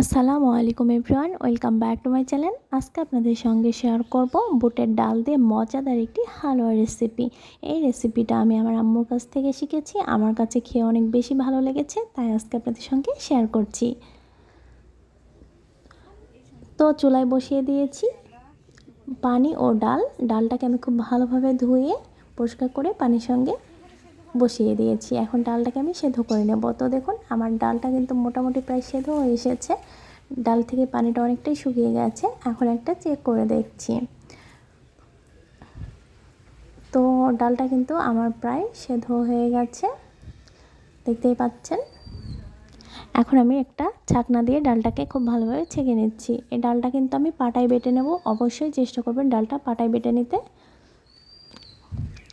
আসসালামু আলাইকুম everyone, welcome back to my channel. আজকে আপনাদের সঙ্গে শেয়ার করব বুটের ডাল দিয়ে মজাদার একটি হালুয়া রেসিপি। এই রেসিপিটা আমি আমার আম্মুর কাছ থেকে শিখেছি, আমার কাছে খেয়ে অনেক বেশি ভালো লেগেছে, তাই আজকে আপনাদের সঙ্গে শেয়ার করছি। তো চুলায় বসিয়ে দিয়েছি পানি ও ডাল। ডালটাকে আমি খুব ভালোভাবে ধুয়ে পরিষ্কার করে পানির সঙ্গে বসিয়ে দিয়েছি। এখন ডালটাকে আমি সেদ্ধ করে নেব। তো দেখুন, আমার ডালটা কিন্তু মোটামুটি প্রায় সেদ্ধ হয়ে এসেছে। ডাল থেকে পানিটা অনেকটাই শুকিয়ে গেছে। এখন একটা চেক করে দেখছি। তো ডালটা কিন্তু আমার প্রায় সেদ্ধ হয়ে গেছে। দেখতেই পাচ্ছেন? এখন আমি একটা ছাকনা দিয়ে ডালটাকে খুব ভালোভাবে ছেঁকে নিচ্ছি। এই ডালটা কিন্তু আমি পাটায় বেটে নেব। অবশ্যই চেষ্টা করবেন ডালটা পাটায় বেটে নিতে।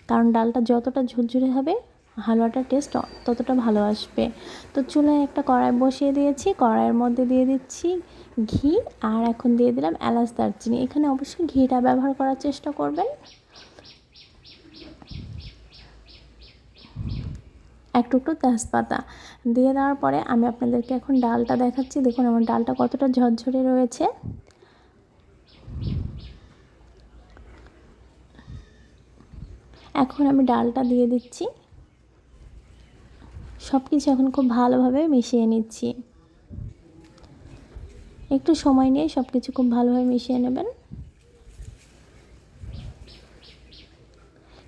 কারণ ডালটা যতটা ঝুরঝুরে হবে হালুয়াটার টেস্ট ততটা ভালো আসবে। তো চুলায় একটা কড়াই বসিয়ে দিয়েছি, কড়াইয়ের মধ্যে দিয়ে দিচ্ছি ঘি আর এখন দিয়ে দিলাম এলাচ দারচিনি। এখানে অবশ্যই ঘিটা ব্যবহার করার চেষ্টা করবেন। এক টুকরো তেজপাতা দিয়ে দেওয়ার পরে আমি আপনাদেরকে এখন ডালটা দেখাচ্ছি। দেখুন আমার ডালটা কতটা ঝরঝরে রয়েছে। এখন আমি ডালটা দিয়ে দিচ্ছি। সব কিছু এখন খুব ভালোভাবে মিশিয়ে নিচ্ছি। একটু সময় নিয়ে সব কিছু খুব ভালোভাবে মিশিয়ে নেবেন।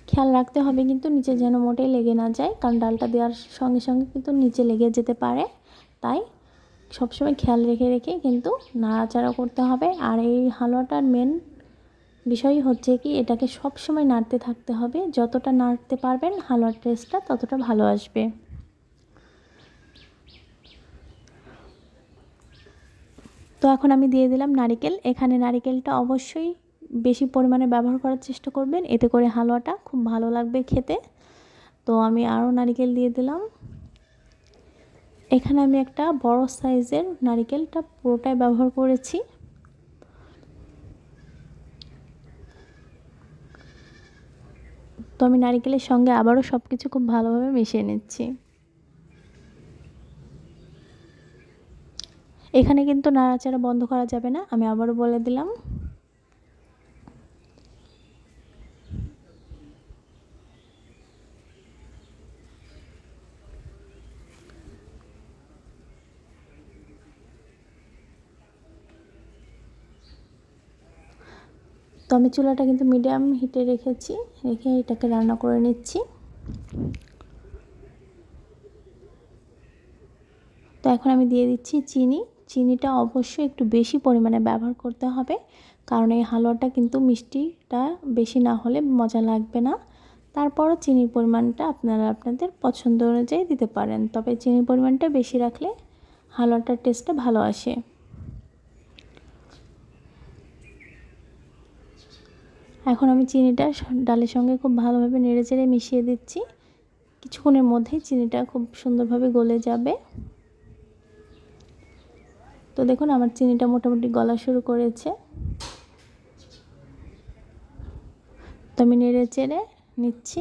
খেয়াল রাখতে হবে কিন্তু নিচে যেন মোটেই লেগে না যায়, কারণ ডালটা দেওয়ার সঙ্গে সঙ্গে কিন্তু নিচে লেগে যেতে পারে। তাই সবসময় খেয়াল রেখে রেখে কিন্তু নাড়াচাড়া করতে হবে। আর এই হালুয়াটার মেন বিষয় হচ্ছে কি, এটাকে সব সময় নাড়তে থাকতে হবে। যতটা নাড়তে পারবেন হালুয়ার টেস্টটা ততটা ভালো আসবে। তো এখন আমি দিয়ে দিলাম নারিকেল। এখানে নারিকেলটা অবশ্যই বেশি পরিমাণে ব্যবহার করার চেষ্টা করবেন। এতে করে হালুয়াটা খুব ভালো লাগবে খেতে। তো আমি আরও নারিকেল দিয়ে দিলাম। এখানে আমি একটা বড় সাইজের নারিকেলটা পুরোটাই ব্যবহার করেছি। তো আমি নারিকেলের সঙ্গে আবারও সব কিছু খুব ভালোভাবে মিশিয়ে নিচ্ছি। এখানে কিন্তু নাড়াচাড়া বন্ধ করা যাবে না। আমি আবারও বলে দিলাম। তো আমি চুলাটা কিন্তু মিডিয়াম হিটে রেখেছি। রেখে এটাকে রান্না করে নিচ্ছি। তো এখন আমি দিয়ে দিচ্ছি চিনি। চিনিটা অবশ্যই একটু বেশি পরিমাণে ব্যবহার করতে হবে। কারণ এই হালুয়াটা কিন্তু মিষ্টিটা বেশি না হলে মজা লাগবে না। তারপরও চিনির পরিমাণটা আপনারা আপনাদের পছন্দ অনুযায়ী দিতে পারেন। তবে চিনির পরিমাণটা বেশি রাখলে হালুয়াটার টেস্টটা ভালো আসে। এখন আমি চিনিটা ডালের সঙ্গে খুব ভালোভাবে নেড়ে চেড়ে মিশিয়ে দিচ্ছি। কিছুক্ষণের মধ্যেই চিনিটা খুব সুন্দরভাবে গলে যাবে। তো দেখুন, আমার চিনিটা মোটামুটি গলা শুরু করেছে। তো আমি নেড়ে চেড়ে নিচ্ছি।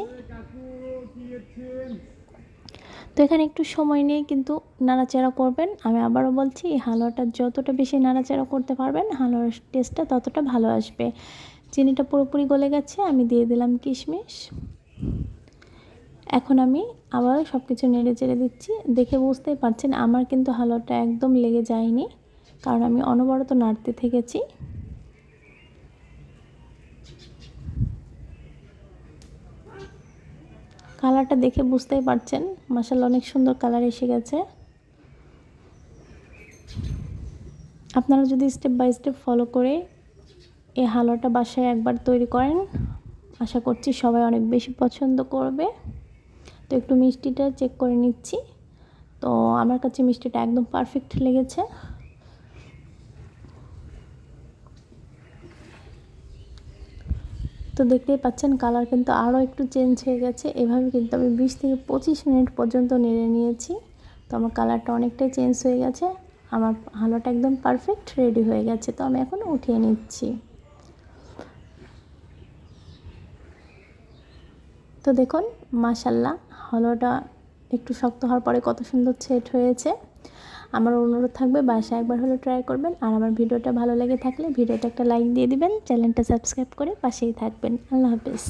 তো এখানে একটু সময় নিয়ে কিন্তু নাড়াচাড়া করবেন। আমি আবারও বলছি, এই হালুয়াটা যতটা বেশি নাড়াচাড়া করতে পারবেন, হালুয়ার টেস্টটা ততটা ভালো আসবে। চিনিটা পুরোপুরি গলে গেছে, আমি দিয়ে দিলাম কিশমিশ। এখন আমি আবারও সব কিছু নেড়ে চেড়ে দিচ্ছি। দেখে বুঝতেই পারছেন, আমার কিন্তু হালুয়াটা একদম লেগে যায়নি। কারণ আমি অনবরত নাড়তে থেকেছি। কালারটা দেখে বুঝতেই পারছেন মাসাল অনেক সুন্দর কালার এসে গেছে। আপনারা যদি স্টেপ বাই স্টেপ ফলো করে এই হালুয়াটা বাসায় একবার তৈরি করেন, আশা করছি সবাই অনেক বেশি পছন্দ করবে। তো একটু মিষ্টিটা চেক করে নিচ্ছি। তো আমার কাছে মিষ্টিটা একদম পারফেক্ট লেগেছে। তো দেখতেই পাচ্ছেন কালার কিন্তু আরও একটু চেঞ্জ হয়ে গেছে। এভাবে কিন্তু আমি বিশ থেকে পঁচিশ মিনিট পর্যন্ত নেড়ে নিয়েছি। তো আমার কালারটা অনেকটাই চেঞ্জ হয়ে গেছে। আমার হালুয়াটা একদম পারফেক্ট রেডি হয়ে গেছে। তো আমি এখন উঠিয়ে নিচ্ছি। তো দেখুন মাসাল্লাহ হালুয়াটা একটু শক্ত হওয়ার পরে কত সুন্দর সেট হয়েছে। আমার অনুরোধ থাকবে বাসায় একবার হলে ট্রাই করবেন। আর আমার ভিডিওটা ভালো লেগে থাকলে ভিডিওতে একটা লাইক দিয়ে দিবেন। চ্যানেলটা সাবস্ক্রাইব করে পাশেই থাকবেন। আল্লাহ হাফেজ।